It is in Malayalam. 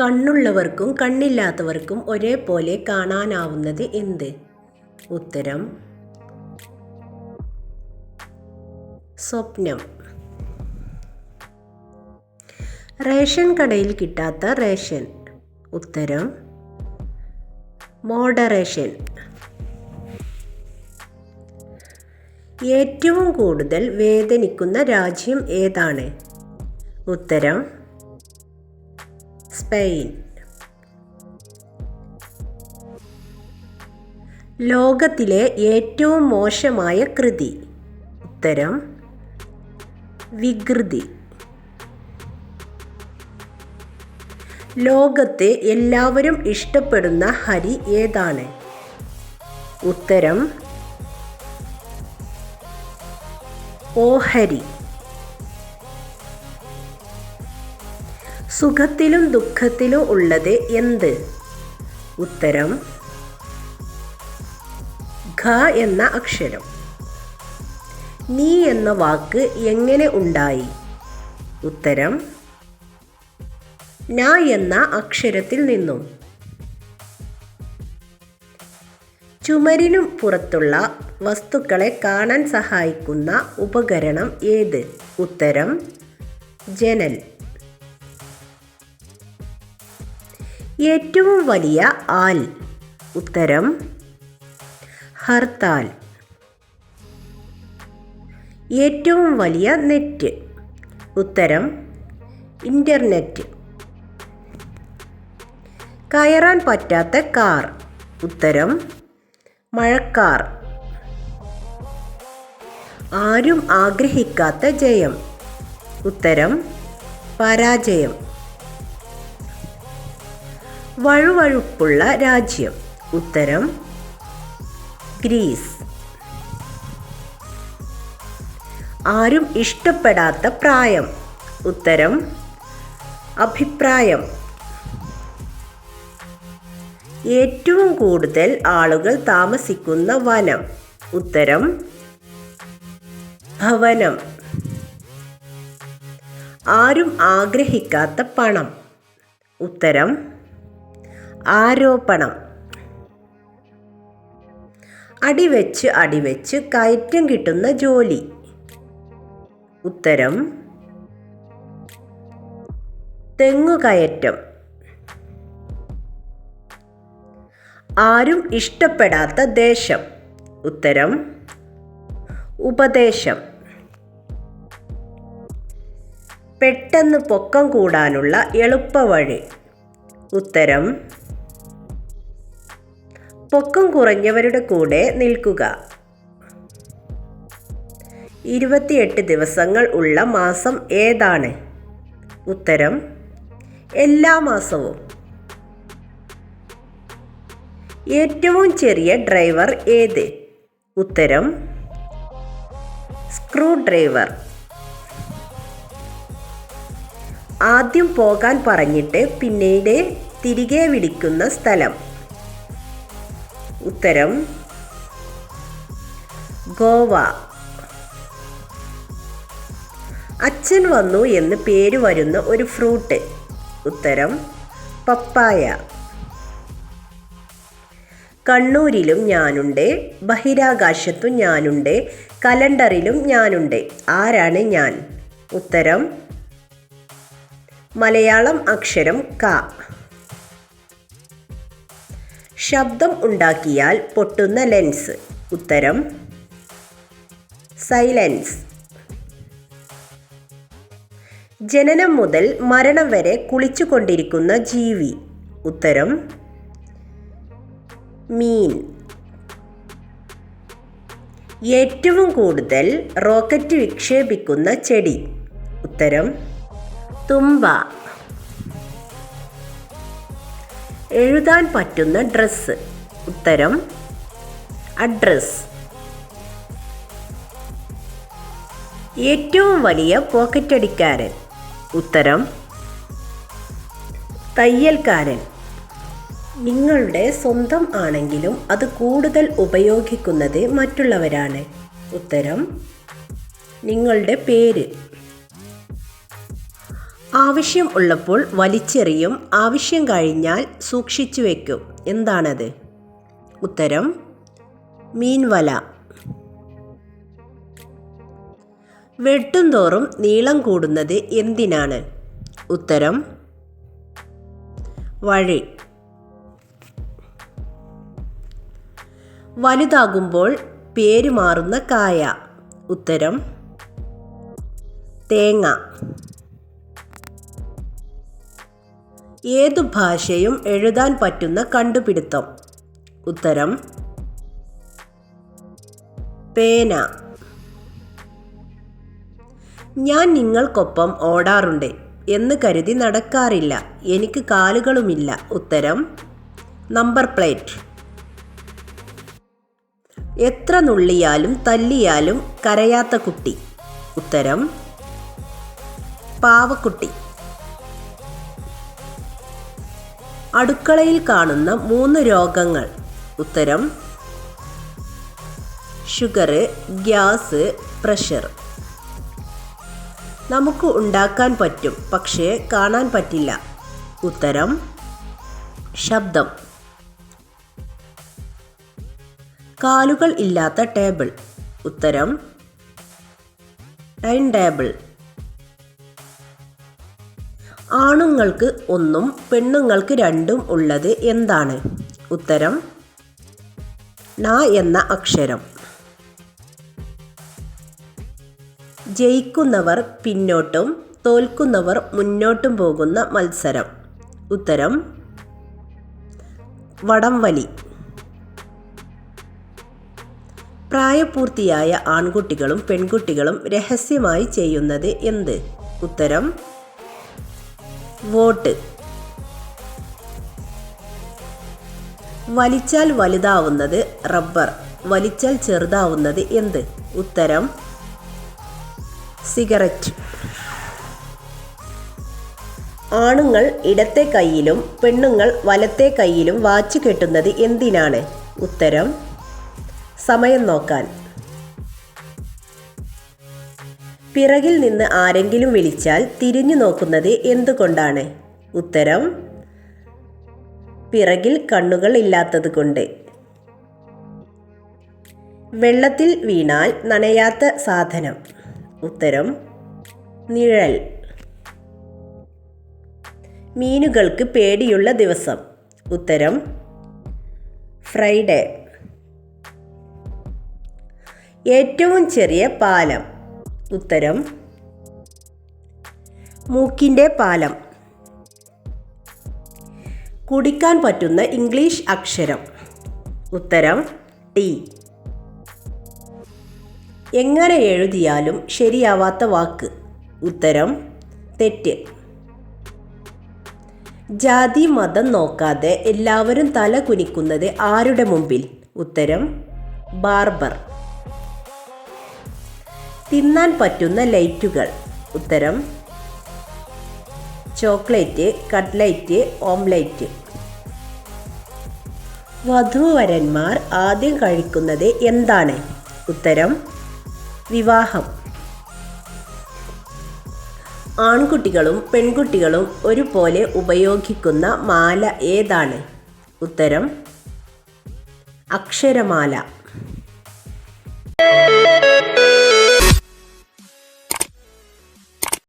കണ്ണുള്ളവർക്കും കണ്ണില്ലാത്തവർക്കും ഒരേപോലെ കാണാനാവുന്നത് എന്ത്? ഉത്തരം. സ്വപ്നം. റേഷൻ കടയിൽ കിട്ടാത്ത റേഷൻ. ഉത്തരം. മോഡറേഷൻ. ഏറ്റവും കൂടുതൽ വേദനിക്കുന്ന രാജ്യം ഏതാണ്? ഉത്തരം. സ്പെയിൻ. ലോകത്തിലെ ഏറ്റവും മോശമായ കൃതി. ഉത്തരം വികൃതി. ലോകത്തെ എല്ലാവരും ഇഷ്ടപ്പെടുന്ന ഹരി ഏതാണ്? ഉത്തരം ഓഹരി സുഖത്തിലും ദുഃഖത്തിലും ഉള്ളത് എന്ത്? ഉത്തരം ഘ എന്ന അക്ഷരം. നീ എന്ന വാക്ക് എങ്ങനെ ഉണ്ടായി? ഉത്തരം ന എന്ന അക്ഷരത്തിൽ നിന്നും. ചുമരിനു പുറത്തുള്ള വസ്തുക്കളെ കാണാൻ സഹായിക്കുന്ന ഉപകരണം ഏത്? ഉത്തരം ജനൽ. ഏറ്റവും വലിയ ആൽ. ഉത്തരം ഹർത്താൽ. ഏറ്റവും വലിയ നെറ്റ്. ഉത്തരം ഇന്റർനെറ്റ് കയറാൻ പറ്റാത്ത കാർ. ഉത്തരം മഴക്കാർ. ആരും ആഗ്രഹിക്കാത്ത ജയം. ഉത്തരം പരാജയം. വഴുവഴുപ്പുള്ള രാജ്യം. ഉത്തരം ഗ്രീസ്. ആരും ഇഷ്ടപ്പെടാത്ത പ്രായം. ഉത്തരം അഭിപ്രായം. ഏറ്റവും കൂടുതൽ ആളുകൾ താമസിക്കുന്ന വനം. ഉത്തരം ഭവനം. ആരും ആഗ്രഹിക്കാത്ത പണം. ഉത്തരം ആരോപണം. അടിവെച്ച് അടിവെച്ച് കയറ്റം കിട്ടുന്ന ജോലി. ഉത്തരം. തെങ്ങുകയറ്റം ആരും ഇഷ്ടപ്പെടാത്ത ദേശം. ഉത്തരം. ഉപദേശം. പെട്ടെന്ന് പൊക്കം കൂടാനുള്ള എളുപ്പവഴി. ഉത്തരം. പൊക്കം കുറഞ്ഞവരുടെ കൂടെ നിൽക്കുക. ഇരുപത്തിയെട്ട് ദിവസങ്ങൾ ഉള്ള മാസം ഏതാണ്? ഉത്തരം എല്ലാ മാസവും. ഏറ്റവും ചെറിയ ഡ്രൈവർ ഏത്? ഉത്തരം സ്ക്രൂ ഡ്രൈവർ. ആദ്യം പോകാൻ പറഞ്ഞിട്ട് പിന്നീട് തിരികെ വിളിക്കുന്ന സ്ഥലം. ഉത്തരം ഗോവ. അച്ഛൻ വന്നു എന്ന് പേര് വരുന്ന ഒരു ഫ്രൂട്ട്. ഉത്തരം പപ്പായ. കണ്ണൂരിലും ഞാനുണ്ട് ബഹിരാകാശത്തും ഞാനുണ്ട് കലണ്ടറിലും ഞാനുണ്ട്. ആരാണ് ഞാൻ? ഉത്തരം മലയാളം അക്ഷരം ക. ശബ്ദം ഉണ്ടാക്കിയാൽ പൊട്ടുന്ന ലെൻസ്. ഉത്തരം സൈലൻസ്. ജനനം മുതൽ മരണം വരെ കുളിച്ചുകൊണ്ടിരിക്കുന്ന ജീവി. ഉത്തരം മീൻ. ഏറ്റവും കൂടുതൽ റോക്കറ്റ് വിക്ഷേപിക്കുന്ന ചെടി. ഉത്തരം തുമ്പ. എഴുതാൻ പറ്റുന്ന ഡ്രസ്സ്. ഉത്തരം അഡ്രസ്. ഏറ്റവും വലിയ പോക്കറ്റടിക്കാരൻ ഉത്തരം തയ്യൽക്കാരൻ. നിങ്ങളുടെ സ്വന്തം ആണെങ്കിലും അത് കൂടുതൽ ഉപയോഗിക്കുന്നത് മറ്റുള്ളവരാണ്. ഉത്തരം നിങ്ങളുടെ പേര്. ആവശ്യം ഉള്ളപ്പോൾ വലിച്ചെറിയും ആവശ്യം കഴിഞ്ഞാൽ സൂക്ഷിച്ചു വെക്കും. എന്താണത്? ഉത്തരം മീൻവല. വെട്ടുംതോറും നീളം കൂടുന്നത് എന്തിനാണ്? ഉത്തരം വഴി. വലുതാകുമ്പോൾ പേര് മാറുന്ന കായ. ഉത്തരം തേങ്ങ. ഏതു ഭാഷയും എഴുതാൻ പറ്റുന്ന കണ്ടുപിടുത്തം. ഉത്തരം. പേന. ഞാൻ നിങ്ങൾക്കൊപ്പം ഓടാറുണ്ട് എന്ന് കരുതി നടക്കാറില്ല. എനിക്ക് കാലുകളുമില്ല. ഉത്തരം. Number plate. എത്ര നുള്ളിയാലും തല്ലിയാലും കരയാത്ത കുട്ടി. ഉത്തരം. പാവക്കുട്ടി. അടുക്കളയിൽ കാണുന്ന മൂന്ന് രോഗങ്ങൾ. ഉത്തരം ഷുഗർ ഗ്യാസ് പ്രഷർ. നമുക്ക് ഉണ്ടാക്കാൻ പറ്റും പക്ഷേ കാണാൻ പറ്റില്ല. ഉത്തരം ശബ്ദം. കാലുകൾ ഇല്ലാത്ത ടേബിൾ. ഉത്തരം ടൈം ടേബിൾ. ആണുങ്ങൾക്ക് ഒന്നും പെണ്ണുങ്ങൾക്ക് രണ്ടും ഉള്ളത് എന്താണ്? ഉത്തരം ന എന്ന അക്ഷരം. ജയിക്കുന്നവർ പിന്നോട്ടും തോൽക്കുന്നവർ മുന്നോട്ടും പോകുന്ന മത്സരം. ഉത്തരം വടംവലി. പ്രായപൂർത്തിയായ ആൺകുട്ടികളും പെൺകുട്ടികളും രഹസ്യമായി ചെയ്യുന്നത് എന്ത്? ഉത്തരം വോട്ട്. വലിച്ചാൽ വലുതാവുന്നത് റബ്ബർ വലിച്ചാൽ ചെറുതാവുന്നത് എന്ത്? ഉത്തരം സിഗരറ്റ്. ആണുങ്ങൾ ഇടത്തെ കൈയിലും പെണ്ണുങ്ങൾ വലത്തെ കൈയിലും വാച്ച് കെട്ടുന്നത് എന്തിനാണ്? ഉത്തരം സമയം നോക്കാൻ. പിറകിൽ നിന്ന് ആരെങ്കിലും വിളിച്ചാൽ തിരിഞ്ഞു നോക്കുന്നത് എന്തുകൊണ്ടാണ്? ഉത്തരം പിറകിൽ കണ്ണുകൾ ഇല്ലാത്തത് കൊണ്ട് വെള്ളത്തിൽ വീണാൽ നനയാത്ത സാധനം. ഉത്തരം നിഴൽ. മീനുകൾക്ക് പേടിയുള്ള ദിവസം. ഉത്തരം ഫ്രൈഡേ. ഏറ്റവും ചെറിയ പാലം. ഉത്തരം. മൂക്കിന്റെ പാലം. കുടിക്കാൻ പറ്റുന്ന ഇംഗ്ലീഷ് അക്ഷരം. ഉത്തരം ടി. എങ്ങനെ എഴുതിയാലും ശരിയാവാത്ത വാക്ക്. ഉത്തരം തെറ്റ്. ജാതി മതം നോക്കാതെ എല്ലാവരും തല കുനിക്കുന്നത് ആരുടെ മുമ്പിൽ? ഉത്തരം ബാർബർ. തിന്നാൻ പറ്റുന്ന ലൈറ്റുകൾ. ഉത്തരം ചോക്ലേറ്റ് കട്ട്ലൈറ്റ് ഓംലൈറ്റ്. വധുവരന്മാർ ആദ്യം കഴിക്കുന്നത് എന്താണ്? ഉത്തരം വിവാഹം. ആൺകുട്ടികളും പെൺകുട്ടികളും ഒരുപോലെ ഉപയോഗിക്കുന്ന മാല ഏതാണ്? ഉത്തരം അക്ഷരമാല.